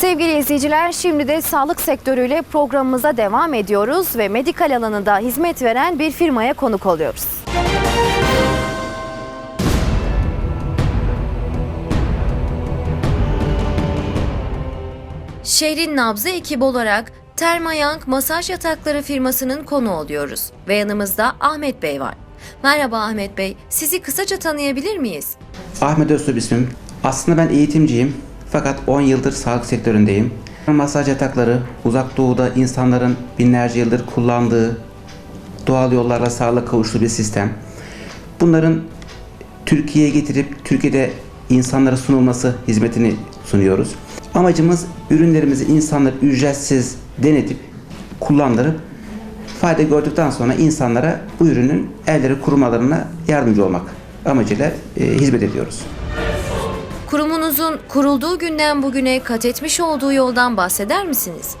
Sevgili izleyiciler şimdi de sağlık sektörüyle programımıza devam ediyoruz ve medikal alanında hizmet veren bir firmaya konuk oluyoruz. Şehrin nabzı ekibi olarak Termayang Masaj Yatakları firmasının konu oluyoruz ve yanımızda Ahmet Bey var. Merhaba Ahmet Bey, sizi kısaca tanıyabilir miyiz? Ahmet Öztürk ismim. Aslında ben eğitimciyim. Fakat 10 yıldır sağlık sektöründeyim. Masaj yatakları uzak doğuda insanların binlerce yıldır kullandığı doğal yollarla sağlığa kavuştuğu bir sistem. Bunların Türkiye'ye getirip Türkiye'de insanlara sunulması hizmetini sunuyoruz. Amacımız ürünlerimizi insanlar ücretsiz denetip kullandırıp fayda gördükten sonra insanlara bu ürünün elleri kurumalarına yardımcı olmak amacıyla e, hizmet ediyoruz. Kurumunuzun kurulduğu günden bugüne kat etmiş olduğu yoldan bahseder misiniz?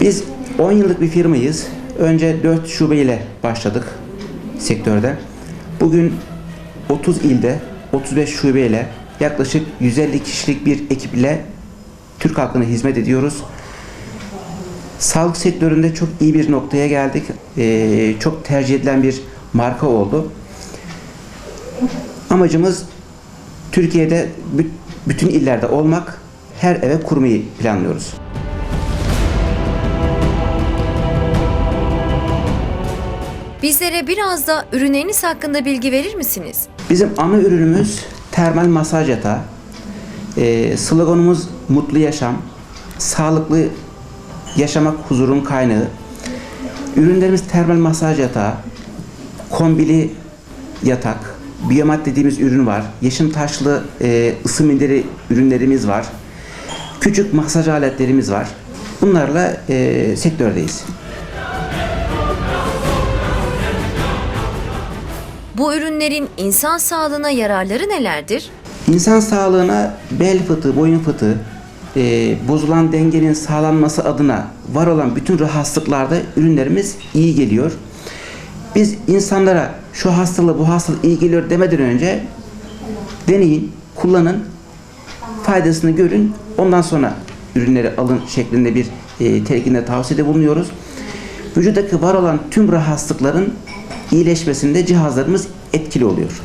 Biz 10 yıllık bir firmayız. Önce 4 şube ile başladık sektörde. Bugün 30 ilde 35 şube ile yaklaşık 150 kişilik bir ekip ile Türk halkına hizmet ediyoruz. Sağlık sektöründe çok iyi bir noktaya geldik. Ee, çok tercih edilen bir marka oldu. Amacımız Türkiye'de bütün illerde olmak, her eve kurmayı planlıyoruz. Bizlere biraz da ürünleriniz hakkında bilgi verir misiniz? Bizim ana ürünümüz termal masaj yatağı. Ee, sloganımız mutlu yaşam, sağlıklı yaşamak huzurun kaynağı. Ürünlerimiz termal masaj yatağı, kombili yatak, biyomat dediğimiz ürün var. Yeşim taşlı e, ısı minderi ürünlerimiz var. Küçük masaj aletlerimiz var. Bunlarla e, sektördeyiz. Bu ürünlerin insan sağlığına yararları nelerdir? İnsan sağlığına bel fıtığı, boyun fıtığı, e, bozulan dengenin sağlanması adına var olan bütün rahatsızlıklarda ürünlerimiz iyi geliyor. Biz insanlara şu hastalığı, bu hastalık iyi geliyor demeden önce deneyin, kullanın, faydasını görün. Ondan sonra ürünleri alın şeklinde bir e, telkinde tavsiyede bulunuyoruz. Vücuttaki var olan tüm rahatsızlıkların iyileşmesinde cihazlarımız etkili oluyor.